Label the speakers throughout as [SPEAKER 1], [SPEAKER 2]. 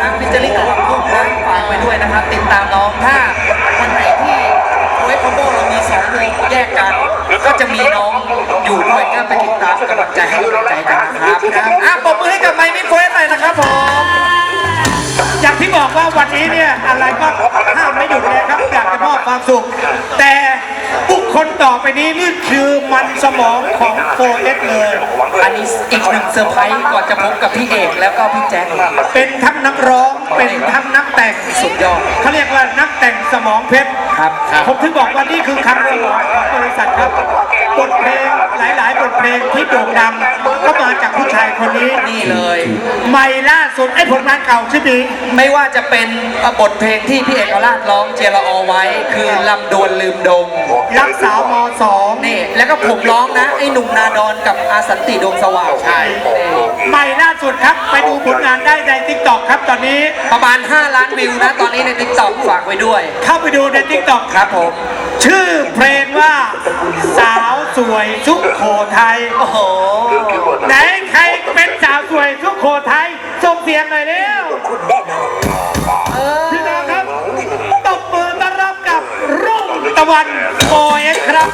[SPEAKER 1] นะพิจิริกับลำพุ่งนะฝากไปด้วยนะครับ ติดตามน้องถ้าวันไหนที่โอ้ยคอมโบเรามีสองวงแยกกัน ก็จะมีน้องอยู่ด้วยก็ไปติดตามกำลังใจให้กำลังใจกันนะครับ นี้นี่คื
[SPEAKER 2] อมันสมองของโฟเอสเลย
[SPEAKER 1] อันนี้อีกหนึ่งเซอร์ไพรส์ก่อนจะพบกับพี่เอกแล้วก็พี่แจ็ค
[SPEAKER 2] เป็นทั้งนักร้องเป็นทั้งนักแต่ง
[SPEAKER 1] สุดยอด
[SPEAKER 2] เขาเรียกว่านักแต่งสมองเพชร
[SPEAKER 1] ครับครับ
[SPEAKER 2] ผมถึงบอกว่านี่คือคำสมองของบริษัทครับบทเพลงหลายๆบทเพลงที่โด่งดังก็มาจากผู้ชายคนนี้
[SPEAKER 1] นี่เลย
[SPEAKER 2] ใหม่ล่าสุดไอ้ผลงานเก่าชื่อนี้
[SPEAKER 1] ไม่ว่าจะเป็นบทเพลงที่พี่เอกราชร้องเจรออไว้ คือลำดวนลืมดง
[SPEAKER 2] รักสาวมสอง
[SPEAKER 1] นี่แล้วก็ผมร้องนะ ไอ้หนุ่มนาดอนกับอาสันติดวงสว่างใช่
[SPEAKER 2] ใหม่ล่าสุดครับ ไปดูผลงานได้ในทิกตอกครับตอนนี้
[SPEAKER 1] ประมาณ 5 ล้านวิวนะ ตอนนี้ในทิกตอกฝากไว้ด้วย
[SPEAKER 2] เข้าไปดูในทิกตอก
[SPEAKER 1] ครับผม
[SPEAKER 2] ชื่อเพลงว่า สาวสวยสุโขทัย
[SPEAKER 1] โอ้โห
[SPEAKER 2] ไหนใครเป็น ครับ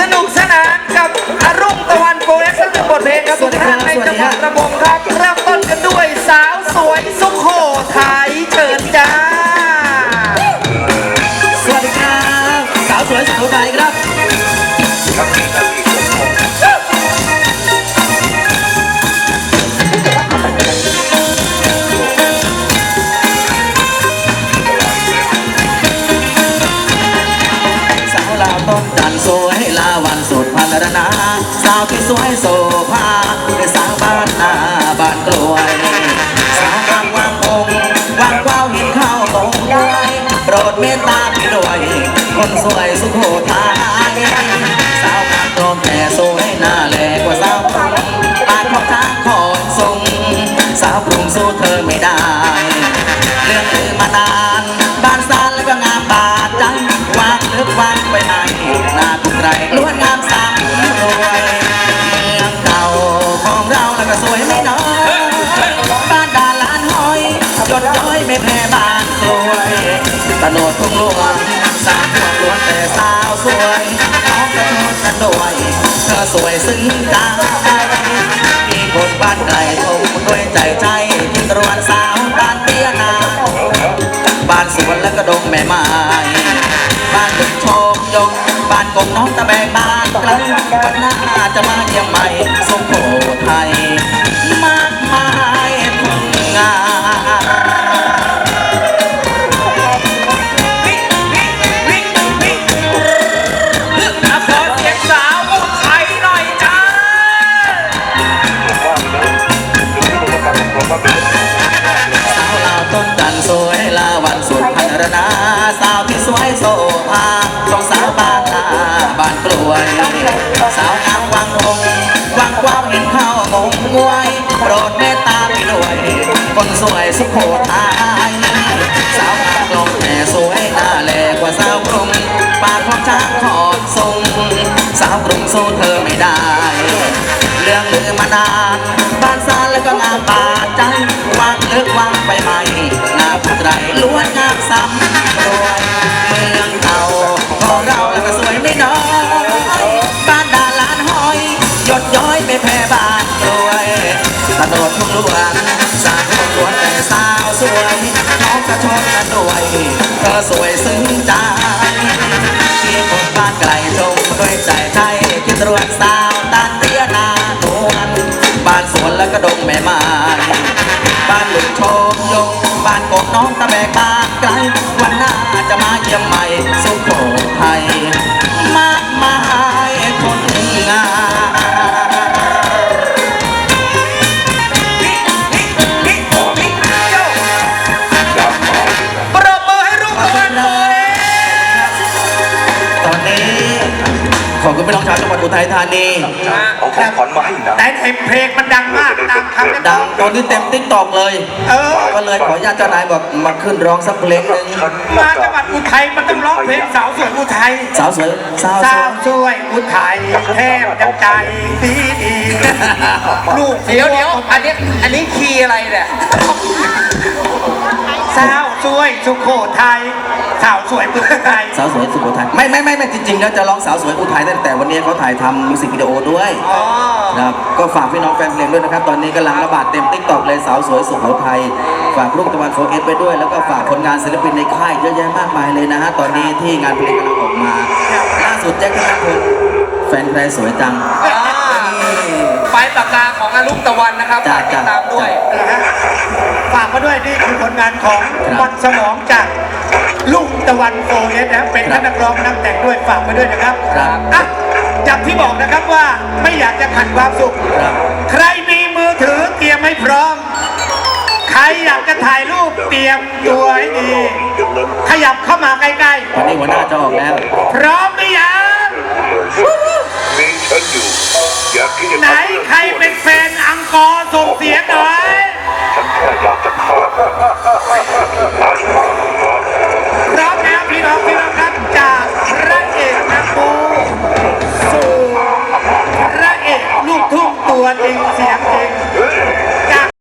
[SPEAKER 1] สนุกสนานกับอรุ่งตะวันโปรเอ็กซ์สักหนึ่งบทเพลงครับทุกท่านในจังหวัดระบงครับ เริ่มต้นกันด้วยสาวสวยสุโขทัย
[SPEAKER 3] รดเมตตาพี่ด้วย คนสวยสุโขทัยสาวงามตรงแต่สวยหน้าแหลกกว่าสาวปานของทางขอนทรงสาวกรุงสู้เธอไม่ได้ เรื่องลือมานานบ้านซานแล้วก็งามบาดใจวางลึกวางไปไหนหน้าคุณไรล้วนงาม บ้านสวยตะโนดทุ่งหลวงสามพวล้วนแต่สาวสวยน้องกระโดดกันด้วยเธอสวยซึ้งใจมีคนบ้านไกลชมด้วยใจใจจิตรวนสาวบ้านเตี้ยนาบ้านสวนและก็ดงแม่ไม้บ้านตึกโชมยงบ้านกงน้องตะแบงบ้านกลวันหน้าจะมาเยี่ยมใหม่สมโภไทย สาวที่สวยโสภาสองสาวบานนาบ้านกล้วย สาวงามวังองวังความเห็นเข้างงงวยโปรดเมตตาพี่ด้วยคนสวยสุโขทัยสาวงากลมแต่สวยหน้าแหลกว่าสาวกรุงปากของช้างขอดทรงสาวกรุงสู้เธอไม่ได้ เรื่องลือมานานบ้านซานแล้วก็งามบาดใจวางเลิกวาง ย้อยไม่แพ้บ้านรวยตะโดดทุ่งลวงสาวทุ่งลวงแต่สาวสวยน้องกระชอนกันด้วยเธอสวยซึ้งใจที่คนบ้านไกลชมด้วยใจไทยคิดรวนสาวตานเตี้ยนานวลบ้านสวนแล้วก็ดงแม่ไม้บ้านหลุมโชมยงบ้านกบน้องตะแบกบ้านไกลวันหน้าจะมาเยี่ยมใหม่สุโขทัย คุณพี่น้องชาวจังหวัดอุทัยธานี
[SPEAKER 4] เอาของขวัญมาให้นะ
[SPEAKER 2] แต่เพลงมันดังมากดังครั้งนี้
[SPEAKER 3] ดังตอนนี้เต็มติ๊กตอกเลย
[SPEAKER 2] เออ
[SPEAKER 3] ก็เลยขออนุญาตเจ้านายบอกมาขึ้นร้องสักเพลงหนึ่ง
[SPEAKER 2] มาจังหวัดอุทัยมันต้องร้องเพลงสาวสวยอุทัย
[SPEAKER 3] สาวสวยสาวส
[SPEAKER 2] สาว
[SPEAKER 3] วย
[SPEAKER 2] สวยอุทัยแทบจะใจดีดีลูก
[SPEAKER 1] เดี๋ยวเดี๋ยวอันนี้อันนี้คีย์อะไรเนี่ย
[SPEAKER 2] สว ยสุโขทัยสาวสวยเมืองไทย
[SPEAKER 3] สาวสวยสุโขทัยไม่ไม่ไม่ไม่จริงๆแล้วจะร้องสาวสวยอุทัยตั้งแต่วันนี้เขาถ่ายทำมิวสิกวิดีโอด้วย
[SPEAKER 2] อ๋อ
[SPEAKER 3] ครับก็ฝากพี่น้องแฟนเพลงด้วยนะครับ ตอนนี้กำลังระบาดเต็มติ๊กต็อกเลยสาวสวยสุโขทัยฝากลูกตะวันโฟเอสไปด้วย แล้วก็ฝากผลงานศิลปินในค่ายเยอะแยะมากมายเลยนะฮะตอนนี้ที่งานเพลงกำลังออกมาล่าสุดแจ็คธนพลแฟนใครสวยจัง
[SPEAKER 1] อ่าไปปากกาข องอาลุกตะวันนะครับฝากติดตามด้วย
[SPEAKER 2] นะฮะฝากมาด้วยนี่คือผลงานของมันสมองจากลุงตะวันโฟเอสนะเป็น
[SPEAKER 3] ครับ
[SPEAKER 2] นักร้องนักแต่งด้วยฝากมาด้วยนะครับ
[SPEAKER 3] ครับ
[SPEAKER 2] อะอย่างที่บอกนะครับว่าไม่อยากจะขัดความสุข
[SPEAKER 3] ครับ
[SPEAKER 2] ใครมีมือถือเตรียมให้พร้อม ใครอยากจะถ่ายรูปเตรียมตัวให้ดี ขยับเข้ามาใกล้ๆ
[SPEAKER 3] วันนี้หัวหน้าจะออกแล้ว
[SPEAKER 2] พร้อมหรือยัง
[SPEAKER 5] มีฉันอยู่ อยากที่จะ
[SPEAKER 2] ไหนใครเป็นแฟนอังกอร์ส่งเสียงหน่อย
[SPEAKER 5] ฉันแค่อยากจะฆ่า